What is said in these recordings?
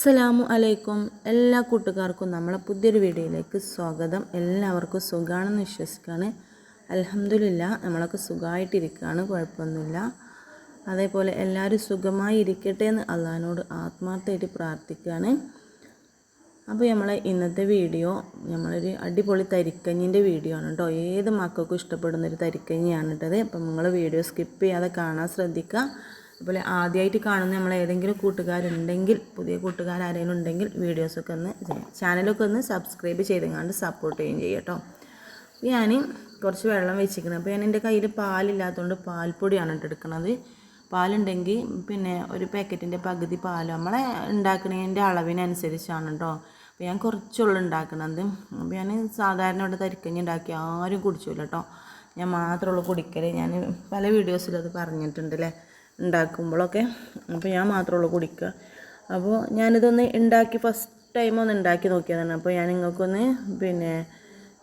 അസ്സലാമു അലൈക്കും. എല്ലാ കൂട്ടുകാർക്കും നമ്മളെ പുതിയൊരു വീഡിയോയിലേക്ക് സ്വാഗതം. എല്ലാവർക്കും സുഖമാണെന്ന് വിശ്വസിക്കുകയാണ് അലഹമില്ല നമ്മളൊക്കെ സുഖമായിട്ടിരിക്കുകയാണ് കുഴപ്പമൊന്നുമില്ല. അതേപോലെ എല്ലാവരും സുഖമായി ഇരിക്കട്ടെ എന്ന് അള്ളഹാനോട് ആത്മാർത്ഥമായിട്ട് പ്രാർത്ഥിക്കുകയാണ്. അപ്പോൾ നമ്മളെ ഇന്നത്തെ വീഡിയോ നമ്മളൊരു അടിപൊളി തരിക്കഞ്ഞിന്റെ വീഡിയോ ആണ് കേട്ടോ. ഏത് മക്കൾക്കും ഇഷ്ടപ്പെടുന്നൊരു തരിക്കഞ്ഞിയാണ് കേട്ടത്. അപ്പം നിങ്ങൾ വീഡിയോ സ്കിപ്പ് ചെയ്യാതെ കാണാൻ ശ്രദ്ധിക്കുക. അതുപോലെ ആദ്യമായിട്ട് കാണുന്ന നമ്മൾ ഏതെങ്കിലും കൂട്ടുകാരുണ്ടെങ്കിൽ പുതിയ കൂട്ടുകാർ ആരെങ്കിലും ഉണ്ടെങ്കിൽ വീഡിയോസൊക്കെ ഒന്ന് ചെയ്യാം. ചാനലൊക്കെ ഒന്ന് സബ്സ്ക്രൈബ് ചെയ്തെങ്ങാണ്ട് സപ്പോർട്ട് ചെയ്യുകയും ചെയ്യും കേട്ടോ. അപ്പോൾ ഞാൻ കുറച്ച് വെള്ളം വെച്ചിരിക്കുന്നത് അപ്പോൾ ഞാൻ എന്റെ കയ്യിൽ പാലില്ലാത്തതുകൊണ്ട് പാൽപ്പൊടിയാണ് കേട്ടോ എടുക്കുന്നത് പാലുണ്ടെങ്കിൽ പിന്നെ ഒരു പാക്കറ്റിന്റെ പകുതി പാൽ നമ്മളെ ഉണ്ടാക്കുന്നതിന്റെ അളവിനനുസരിച്ചാണ് കേട്ടോ. അപ്പോൾ ഞാൻ കുറച്ചുള്ള ഉണ്ടാക്കുന്നത് അപ്പോൾ ഞാൻ സാധാരണ ഇവിടെ തരിക്കഞ്ഞി ഉണ്ടാക്കി ആരും കുടിച്ചില്ല കേട്ടോ. ഞാൻ മാത്രമുള്ള കുടിക്കൽ ഞാൻ പല വീഡിയോസിലും അത് പറഞ്ഞിട്ടുണ്ട് അല്ലേ? ഉണ്ടാക്കുമ്പോഴൊക്കെ അപ്പോൾ ഞാൻ മാത്രമേ ഉള്ളൂ കുടിക്കുക. അപ്പോൾ ഞാനിതൊന്ന് ഉണ്ടാക്കി ഫസ്റ്റ് ടൈം ഒന്ന് ഉണ്ടാക്കി നോക്കിയതാണ്. അപ്പോൾ ഞാൻ നിങ്ങൾക്കൊന്ന് പിന്നെ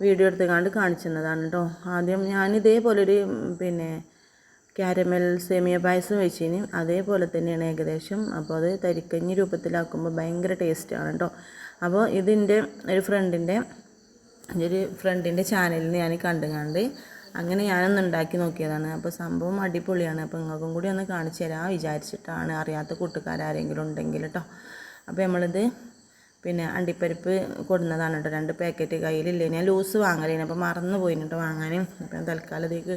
വീഡിയോ എടുത്തുകൊണ്ട് കാണിച്ചു തന്നതാണ് കേട്ടോ. ആദ്യം ഒരു പിന്നെ ക്യാരമൽ സേമിയ പായസം വെച്ചിന്. അതേപോലെ തന്നെയാണ് ഏകദേശം. അപ്പോൾ അത് തരിക്കഞ്ഞി രൂപത്തിലാക്കുമ്പോൾ ഭയങ്കര ടേസ്റ്റാണ് കേട്ടോ. അപ്പോൾ ഇതിന്റെ ഒരു ഫ്രണ്ടിന്റെ ഒരു ഫ്രണ്ടിന്റെ ചാനലിൽ ഞാൻ കണ്ടുകണ്ട് അങ്ങനെ ഞാനൊന്ന് ഉണ്ടാക്കി നോക്കിയതാണ്. അപ്പോൾ സംഭവം അടിപൊളിയാണ്. അപ്പോൾ നിങ്ങൾക്കും കൂടി ഒന്ന് കാണിച്ചു തരാം വിചാരിച്ചിട്ടാണ്. അറിയാത്ത കൂട്ടുകാരെങ്കിലും ഉണ്ടെങ്കിൽ കേട്ടോ അപ്പോൾ നമ്മളിത് പിന്നെ അണ്ടിപ്പരിപ്പ് കൊടുന്നതാണ് കേട്ടോ രണ്ട് പാക്കറ്റ് കയ്യിലില്ലേ. ഞാൻ ലൂസ് വാങ്ങലേന്. അപ്പോൾ മറന്നു പോയിന് കേട്ടോ വാങ്ങാനും. അപ്പം തൽക്കാലം ഇതിലേക്ക്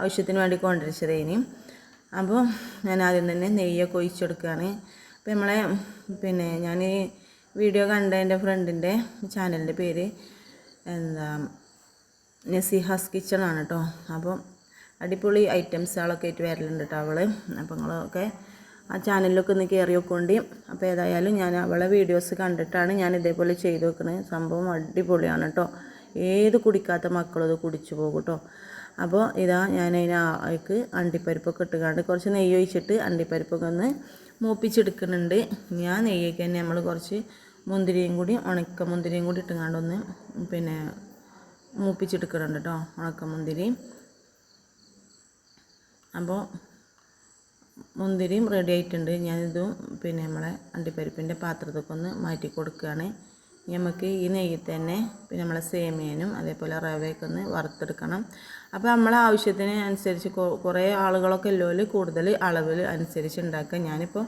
ആവശ്യത്തിന് വേണ്ടി കൊണ്ടുവച്ചതേനി. അപ്പോൾ ഞാൻ ആദ്യം തന്നെ നെയ്യൊക്കെ ഒഴിച്ചെടുക്കുകയാണ് അപ്പോൾ നമ്മളെ പിന്നെ ഞാൻ വീഡിയോ കണ്ട എന്റെ ഫ്രണ്ടിന്റെ ചാനലിന്റെ പേര് എന്താ നസിഹാസ് കിച്ചൺ ആണ് കേട്ടോ. അപ്പം അടിപൊളി ഐറ്റംസുകളൊക്കെ ആയിട്ട് വരലുണ്ട് കേട്ടോ അവൾ അപ്പോൾ നിങ്ങളൊക്കെ ആ ചാനലിലൊക്കെ ഒന്ന് കയറി വെക്കൊണ്ട് അപ്പോൾ ഏതായാലും ഞാൻ അവളെ വീഡിയോസ് കണ്ടിട്ടാണ് ഞാൻ ഇതേപോലെ ചെയ്തു വെക്കുന്നത് സംഭവം അടിപൊളിയാണ് കേട്ടോ. ഏത് കുടിക്കാത്ത മക്കളും അത് കുടിച്ചു പോകും കേട്ടോ. അപ്പോൾ ഇതാ ഞാൻ അതിനകത്ത് അണ്ടിപ്പരിപ്പൊക്കെ ഇട്ടുകൊണ്ട് കുറച്ച് നെയ്യ് ഒഴിച്ചിട്ട് അണ്ടിപ്പരിപ്പൊക്കെ ഒന്ന് മൂപ്പിച്ചെടുക്കുന്നുണ്ട്. ഞാൻ നെയ്യൊക്കെ തന്നെ നമ്മൾ കുറച്ച് മുന്തിരിയും കൂടി ഉണക്ക മുന്തിരിയും കൂടി ഇട്ടുകൊണ്ടൊന്ന് പിന്നെ മൂപ്പിച്ചെടുക്കുന്നുണ്ട് കേട്ടോ ഉണക്കമുന്തിരി അപ്പോൾ മുന്തിരിയും റെഡി ആയിട്ടുണ്ട്. ഞാനിതും പിന്നെ നമ്മളെ അണ്ടിപ്പരിപ്പിന്റെ പാത്രത്തൊക്കെ ഒന്ന് മാറ്റി കൊടുക്കുകയാണ്. നമുക്ക് ഈ നെയ്യിൽ തന്നെ പിന്നെ നമ്മളെ സേമിയനും അതേപോലെ റവയൊക്കെ ഒന്ന് വറുത്തെടുക്കണം. അപ്പോൾ നമ്മളെ ആവശ്യത്തിന് അനുസരിച്ച് കുറേ ആളുകളൊക്കെ ഉള്ളവർ കൂടുതൽ അളവിൽ അനുസരിച്ച് ഉണ്ടാക്കുക. ഞാനിപ്പോൾ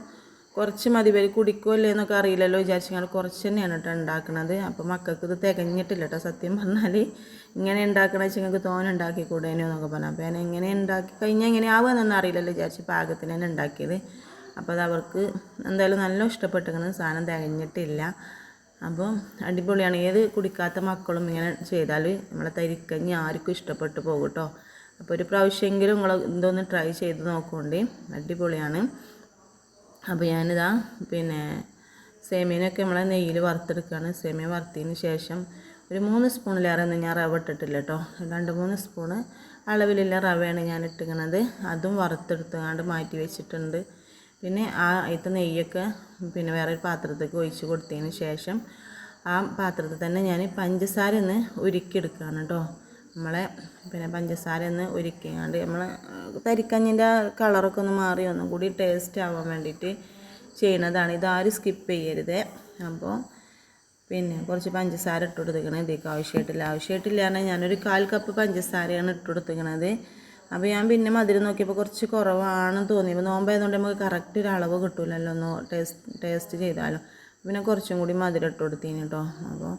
കുറച്ച് മതി. പേര് കുടിക്കുമല്ലേ എന്നൊക്കെ അറിയില്ലല്ലോ. വിചാരിച്ചാൽ കുറച്ച് തന്നെയാണ് കേട്ടോ ഉണ്ടാക്കുന്നത് അപ്പോൾ മക്കൾക്ക് ഇത് തികഞ്ഞിട്ടില്ല കേട്ടോ സത്യം പറഞ്ഞാൽ ഇങ്ങനെ ഉണ്ടാക്കണ വെച്ചാൽ ഞങ്ങൾക്ക് തോനെ ഉണ്ടാക്കി കൂടേനോ എന്നൊക്കെ പറഞ്ഞു. അപ്പോൾ ഞാൻ എങ്ങനെ ഉണ്ടാക്കി കഴിഞ്ഞാൽ എങ്ങനെ ആവുമെന്നൊന്നും അറിയില്ലല്ലോ. വിചാരിച്ച് പാകത്തിന് തന്നെ ഉണ്ടാക്കിയത് അപ്പോൾ അത് അവർക്ക് എന്തായാലും നല്ല ഇഷ്ടപ്പെട്ടിരിക്കുന്നത് സാധനം തികഞ്ഞിട്ടില്ല. അപ്പോൾ അടിപൊളിയാണ്. ഏത് കുടിക്കാത്ത മക്കളും ഇങ്ങനെ ചെയ്താൽ നമ്മളെ തരിക്കഞ്ഞി ആർക്കും ഇഷ്ടപ്പെട്ടു പോകും കേട്ടോ അപ്പോൾ ഒരു പ്രാവശ്യമെങ്കിലും നിങ്ങൾ ഇതൊന്ന് ട്രൈ ചെയ്ത് നോക്കുകൊണ്ടേ അടിപൊളിയാണ്. അപ്പോൾ ഞാനിതാ പിന്നെ സേമിയനൊക്കെ നമ്മളെ നെയ്യിൽ വറുത്തെടുക്കുകയാണ് സേമിയ വറുത്തതിന് ശേഷം ഒരു മൂന്ന് സ്പൂണിലേറെ ഒന്നും ഞാൻ റവ ഇട്ടിട്ടില്ല കേട്ടോ രണ്ട് മൂന്ന് സ്പൂണ് അളവിലുള്ള റവയാണ് ഞാൻ ഇട്ടിക്കണത് അതും വറുത്തെടുത്തുകൊണ്ട് മാറ്റി വെച്ചിട്ടുണ്ട്. പിന്നെ ആ അതിൽ നെയ്യൊക്കെ പിന്നെ വേറെ ഒരു പാത്രത്തേക്ക് ഒഴിച്ച് കൊടുത്തതിന് ശേഷം ആ പാത്രത്തിൽ തന്നെ ഞാൻ പഞ്ചസാര ഒന്ന് ഉരുക്കിയെടുക്കുകയാണ് കേട്ടോ നമ്മളെ പിന്നെ പഞ്ചസാര ഒന്ന് ഉരുക്കിയാണ്ട് നമ്മൾ തരിക്കഞ്ഞിന്റെ കളറൊക്കെ ഒന്ന് മാറി ഒന്നും കൂടി ടേസ്റ്റ് ആവാൻ വേണ്ടിയിട്ട് ചെയ്യണതാണ്. ഇതാരും സ്കിപ്പ് ചെയ്യരുത്. അപ്പോൾ പിന്നെ കുറച്ച് പഞ്ചസാര ഇട്ട് കൊടുത്തിരിക്കണത് ഇതിലേക്ക് ആവശ്യമായിട്ടില്ല. ആവശ്യമായിട്ടില്ല പറഞ്ഞാൽ ഞാനൊരു കാൽ കപ്പ് പഞ്ചസാരയാണ് ഇട്ട് കൊടുത്തിരിക്കണത്. അപ്പോൾ ഞാൻ പിന്നെ മധുരം നോക്കിയപ്പോൾ കുറച്ച് കുറവാണെന്ന് തോന്നി. അപ്പോൾ നോമ്പായതുകൊണ്ട് നമുക്ക് കറക്റ്റ് ഒരു അളവ് കിട്ടില്ലല്ലോ ഒന്ന് ടേസ്റ്റ് ടേസ്റ്റ് ചെയ്താലും. പിന്നെ കുറച്ചും കൂടി മധുരം ഇട്ട് കൊടുത്തിന് കേട്ടോ അപ്പോൾ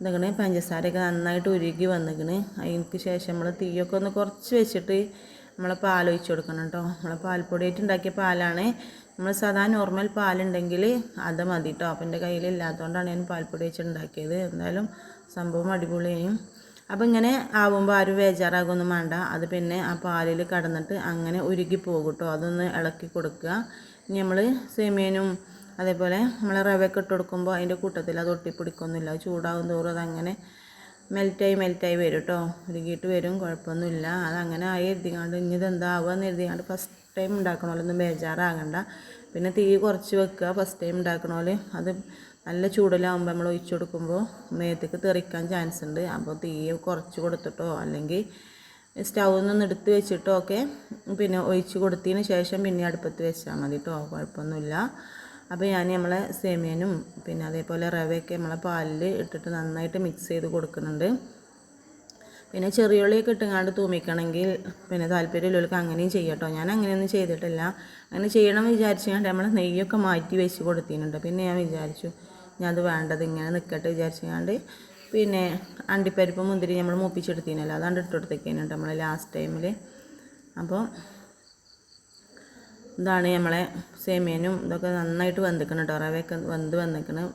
ഇതൊക്കെ പഞ്ചസാരയൊക്കെ നന്നായിട്ട് ഉരുകി വന്നിക്കണ്. അതിന് ശേഷം നമ്മൾ തീയൊക്കെ ഒന്ന് കുറച്ച് വെച്ചിട്ട് നമ്മൾ പാൽ ഒഴിച്ച് കൊടുക്കണം കേട്ടോ നമ്മൾ പാൽപ്പൊടിയായിട്ട് ഉണ്ടാക്കിയ പാലാണ്. നമ്മൾ സാധാ നോർമൽ പാലുണ്ടെങ്കിൽ അത് മതി കേട്ടോ അപ്പം എന്റെ കയ്യിലില്ലാത്തതുകൊണ്ടാണ് ഞാൻ പാൽപ്പൊടി വെച്ച് ഉണ്ടാക്കിയത്. എന്തായാലും സംഭവം അടിപൊളിയും അപ്പം ഇങ്ങനെ ആവുമ്പോൾ ആരും ബേജാറാകൊന്നും വേണ്ട. അത് പിന്നെ ആ പാലിൽ കടന്നിട്ട് അങ്ങനെ ഉരുകി പോകും കേട്ടോ അതൊന്ന് ഇളക്കി കൊടുക്കുക. ഇനി നമ്മൾ സേമിയനും അതേപോലെ നമ്മൾ റവയൊക്കെ ഇട്ട് കൊടുക്കുമ്പോൾ അതിന്റെ കൂട്ടത്തിൽ അത് ഒട്ടിപ്പിടിക്കൊന്നുമില്ല. ചൂടാകും തോറും അതങ്ങനെ മെൽറ്റായി മെൽറ്റായി വരും കേട്ടോ. ഉരുകിയിട്ട് വരും കുഴപ്പമൊന്നുമില്ല. അതങ്ങനെ ആയി എഴുതിക്കാണ്ട് ഇനി ഇതെന്താവുക എന്ന് എഴുതിക്കാണ്ട് ഫസ്റ്റ് ടൈം ഉണ്ടാക്കണമല്ലോ ബേജാറാകണ്ട. പിന്നെ തീ കുറച്ച് വെക്കുക ഫസ്റ്റ് ടൈം ഉണ്ടാക്കണോൽ അത് നല്ല ചൂടിലാവുമ്പോൾ നമ്മൾ ഒഴിച്ചു കൊടുക്കുമ്പോൾ മേത്തേക്ക് തെറിക്കാൻ ചാൻസ് ഉണ്ട്. അപ്പോൾ തീ കുറച്ച് കൊടുത്തിട്ടോ അല്ലെങ്കിൽ സ്റ്റൗവിൽ നിന്ന് എടുത്ത് വെച്ചിട്ടോ ഒക്കെ പിന്നെ ഒഴിച്ച് കൊടുത്തതിന് ശേഷം പിന്നെ അടുപ്പത്ത് വെച്ചാൽ മതി കേട്ടോ കുഴപ്പമൊന്നുമില്ല. അപ്പോൾ ഞാൻ നമ്മളെ സേമിയനും പിന്നെ അതേപോലെ റവയൊക്കെ നമ്മളെ പാലിൽ ഇട്ടിട്ട് നന്നായിട്ട് മിക്സ് ചെയ്ത് കൊടുക്കുന്നുണ്ട്. പിന്നെ ചെറിയുള്ളിയൊക്കെ ഇട്ടുങ്ങാണ്ട് തൂമിക്കണമെങ്കിൽ പിന്നെ താല്പര്യമുള്ളവർക്ക് അങ്ങനെയും ചെയ്യട്ടോ ഞാൻ അങ്ങനെയൊന്നും ചെയ്തിട്ടില്ല. അങ്ങനെ ചെയ്യണം വിചാരിച്ചുകൊണ്ട് നമ്മൾ നെയ്യൊക്കെ മാറ്റി വെച്ച് കൊടുത്തിട്ടുണ്ട്. പിന്നെ ഞാൻ വിചാരിച്ചു ഞാൻ അത് വേണ്ടത് ഇങ്ങനെ നിൽക്കട്ടെ വിചാരിച്ചുകൊണ്ട് പിന്നെ അണ്ടിപ്പരിപ്പ് മുന്തിരി നമ്മൾ മൂപ്പിച്ചെടുത്തിനല്ലോ. അതാണ്ട് ഇട്ടെടുത്തേക്കാനുണ്ട് നമ്മൾ ലാസ്റ്റ് ടൈമിൽ അപ്പോൾ ഇതാണ് നമ്മളെ സേമിയനും ഇതൊക്കെ നന്നായിട്ട് വെന്തിക്കണം കേട്ടോ റവയൊക്കെ വെന്ത് വന്നിക്കണം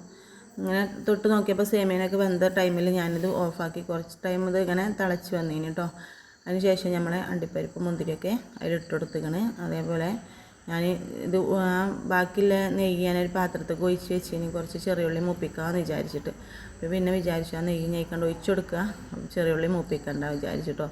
ഇങ്ങനെ തൊട്ട് നോക്കിയപ്പോൾ സേമിയനൊക്കെ വെന്ത ടൈമിൽ ഞാനിത് ഓഫാക്കി കുറച്ച് ടൈം ഇത് ഇങ്ങനെ തിളച്ച് വന്നിന് കേട്ടോ അതിന് ശേഷം നമ്മളെ അണ്ടിപ്പരിപ്പ് മുന്തിരിയൊക്കെ അതിലിട്ട് കൊടുത്തിക്കണ്. അതേപോലെ ഞാൻ ഇത് ബാക്കിയുള്ള നെയ്യ് ഞാനൊരു പാത്രത്തിൽ ഒഴിച്ച് വെച്ച് ഇനി കുറച്ച് ചെറിയുള്ളി മൂപ്പിക്കാമെന്ന് വിചാരിച്ചിട്ട്. പിന്നെ വിചാരിച്ചു ആ നെയ്യ് ഞെയ്ക്കണ്ട് ഒഴിച്ചു കൊടുക്കുക ചെറിയുള്ളി മൂപ്പിക്കണ്ട വിചാരിച്ചിട്ടോ.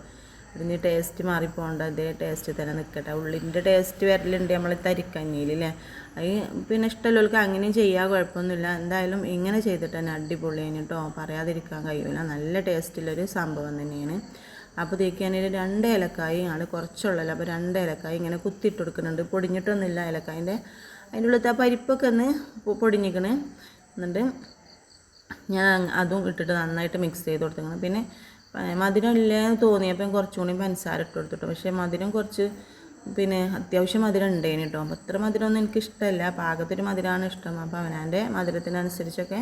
ഇതിന് ടേസ്റ്റ് മാറിപ്പോകണ്ട ഇതേ ടേസ്റ്റ് തന്നെ നിൽക്കട്ടെ ഉള്ളിന്റെ ടേസ്റ്റ് വരലുണ്ട് നമ്മൾ തരിക്കഞ്ഞിയിൽ അല്ലേ? അത് പിന്നെ ഇഷ്ടമുള്ളവർക്ക് അങ്ങനെയും ചെയ്യാൻ കുഴപ്പമൊന്നുമില്ല. എന്തായാലും ഇങ്ങനെ ചെയ്തിട്ട് തന്നെ അടിപൊളി കേട്ടോ പറയാതിരിക്കാൻ കഴിയില്ല നല്ല ടേസ്റ്റുള്ളൊരു സംഭവം തന്നെയാണ്. അപ്പോൾ തേക്കാനിൽ രണ്ട് ഏലക്കായി ആണ് കുറച്ചുള്ളല്ലോ അപ്പോൾ രണ്ട് ഏലക്കായി ഇങ്ങനെ കുത്തിയിട്ട് കൊടുക്കുന്നുണ്ട്. പൊടിഞ്ഞിട്ടൊന്നുമില്ല ഇലക്കായിന്റെ അതിന്റെ ഉള്ളിലത്തെ ആ പരിപ്പൊക്കെ ഒന്ന് പൊടിഞ്ഞിക്കണേ. എന്നിട്ട് ഞാൻ അതും ഇട്ടിട്ട് നന്നായിട്ട് മിക്സ് ചെയ്ത് കൊടുത്തിരിക്കണം പിന്നെ മധുരം ഇല്ലെന്ന് തോന്നിയപ്പം കുറച്ചും കൂടി പഞ്ചസാര ഇട്ട് കൊടുത്തിട്ടു. പക്ഷേ മധുരം കുറച്ച് പിന്നെ അത്യാവശ്യം മധുരം ഉണ്ടേനു കേട്ടോ അപ്പോൾ അത്ര മധുരമൊന്നും എനിക്ക് ഇഷ്ടമല്ല പാകത്തൊരു മധുരമാണ് ഇഷ്ടം. അപ്പോൾ അവനാന്റെ മധുരത്തിനനുസരിച്ചൊക്കെ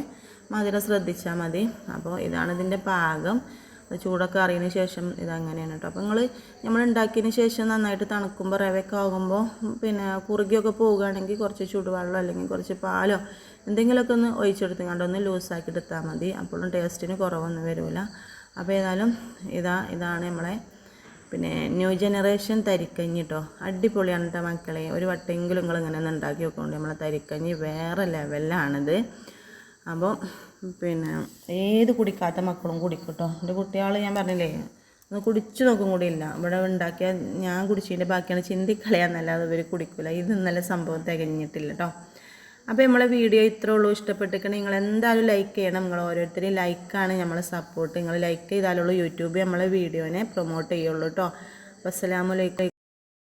മധുരം ശ്രദ്ധിച്ചാൽ മതി. അപ്പോൾ ഇതാണ് ഇതിന്റെ പാകം. ചൂടൊക്കെ അറിയതിന് ശേഷം ഇതങ്ങനെയാണ് കേട്ടോ അപ്പോൾ നിങ്ങൾ നമ്മൾ ഉണ്ടാക്കിയതിന് ശേഷം നന്നായിട്ട് തണുക്കുമ്പോൾ റവയൊക്കെ ആകുമ്പോൾ പിന്നെ കുറുകിയൊക്കെ പോവുകയാണെങ്കിൽ കുറച്ച് ചൂടുവെള്ളം അല്ലെങ്കിൽ കുറച്ച് പാലോ എന്തെങ്കിലുമൊക്കെ ഒന്ന് ഒഴിച്ചെടുത്തുകൊണ്ട് ഒന്ന് ലൂസാക്കി എടുത്താൽ മതി. അപ്പോഴും ടേസ്റ്റിന് കുറവൊന്നും വരില്ല അപ്പോൾ ഏതായാലും ഇതാ ഇതാണ് നമ്മളെ പിന്നെ ന്യൂ ജനറേഷൻ തരിക്കഞ്ഞി കേട്ടോ അടിപൊളിയാണ് കേട്ടോ മക്കളെ. ഒരു വട്ടെങ്കിലും നിങ്ങൾ ഇങ്ങനെ ഒന്ന് ഉണ്ടാക്കി വെക്കൊണ്ട് നമ്മളെ തരിക്കഞ്ഞി വേറെ ലെവലിലാണിത് അപ്പോൾ പിന്നെ ഏത് കുടിക്കാത്ത മക്കളും കുടിക്കും കേട്ടോ എന്റെ കുട്ടികൾ ഞാൻ പറഞ്ഞില്ലേ ഒന്ന് കുടിച്ചു നോക്കും കൂടി ഇല്ല. ഇവിടെ ഉണ്ടാക്കിയ ഞാൻ കുടിച്ചതിന്റെ ബാക്കിയാണ് ചിന്തിക്കളയാന്നല്ലാതെ ഇവർ കുടിക്കില്ല ഇത് ഇന്നലെ സംഭവം തികഞ്ഞിട്ടില്ല കേട്ടോ അപ്പോൾ നമ്മളെ വീഡിയോ ഇത്രേ ഉള്ളൂ. ഇഷ്ടപ്പെട്ടിരിക്കണം നിങ്ങൾ എന്തായാലും ലൈക്ക് ചെയ്യണം. നിങ്ങൾ ഓരോരുത്തരെയും ലൈക്കാണ് നമ്മളെ സപ്പോർട്ട് നിങ്ങൾ ലൈക്ക് ചെയ്താലുള്ളൂ യൂട്യൂബ് നമ്മളെ വീഡിയോനെ പ്രൊമോട്ട് ചെയ്യുള്ളൂ കേട്ടോ അപ്പോൾ അസ്സലാമലൈക്കും